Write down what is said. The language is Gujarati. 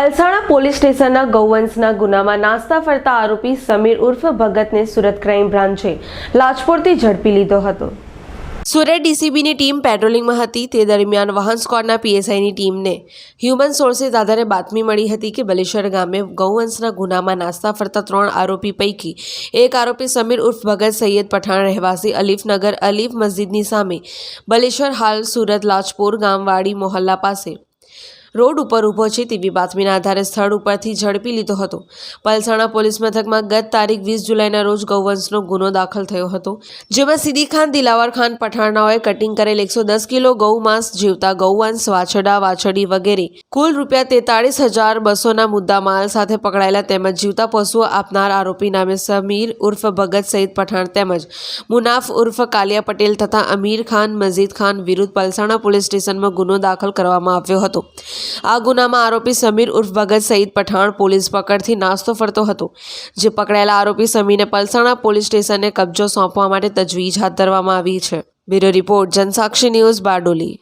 પોલીસ સ્ટેશનના ગૌવંશના ગુનામાં નાસ્તા ફરતા આરોપી સમીર ઉર્ફ ભગતને સુરત ક્રાઇમ બ્રાન્ચે લાજપોરથી ઝડપી લીધો હતો. સુરત ડીસીબીની ટીમ પેટ્રોલિંગમાં હતી. તે દરમિયાન વાહન સ્ક્વોડના પીએસઆઈની ટીમને હ્યુમન સોર્સિસ આધારે બાતમી મળી હતી કે બલેશ્વર ગામે ગૌવંશના ગુનામાં નાસ્તા ફરતા ત્રણ આરોપી પૈકી એક આરોપી સમીર ઉર્ફ ભગત સૈયદ પઠાણ રહેવાસી અલીફનગર અલીફ મસ્જિદની સામે બલેશ્વર હાલ સુરત, લાજપોર, ગામવાડી, મોહલ્લા પાસે રોડ ઉપર ઊભો છે તેવી બાતમીના આધારે સ્થળ ઉપરથી ઝડપી લીધો હતો. પલસાણા પોલીસ મથકમાં ગત તારીખ વીસ જુલાઈના રોજ ગૌવંશનો ગુનો દાખલ થયો હતો, જેમાં સીદી ખાન, દિલાવર ખાન પઠાણાઓએ કટિંગ કરેલ એકસો દસ કિલો ગૌ માંસ જીવતા ગૌવંશ વાછડા વાછડી વગેરે કુલ રૂપિયા તેતાળીસ હજાર બસોના મુદ્દા માલ સાથે પકડાયેલા તેમજ જીવતા પશુઓ આપનાર આરોપી નામે સમીર ઉર્ફ ભગત સહિત પઠાણ તેમજ મુનાફ ઉર્ફ કાલિયા પટેલ તથા અમીર ખાન, મજીદ ખાન વિરુદ્ધ પલસાણા પોલીસ સ્ટેશનમાં ગુનો દાખલ કરવામાં આવ્યો હતો. આ ગુનામાં આરોપી સમીર ઉર્ફ ભગત સહિત પઠાણ પોલીસ પકડથી નાસ્તો ફરતો હતો, જે પકડાયેલા આરોપી સમીરને પલસાણા પોલીસ સ્ટેશને કબજો સોંપવા માટે તજવીજ હાથ ધરવામાં આવી છે. Bureau report Jansakshi news Bardoli.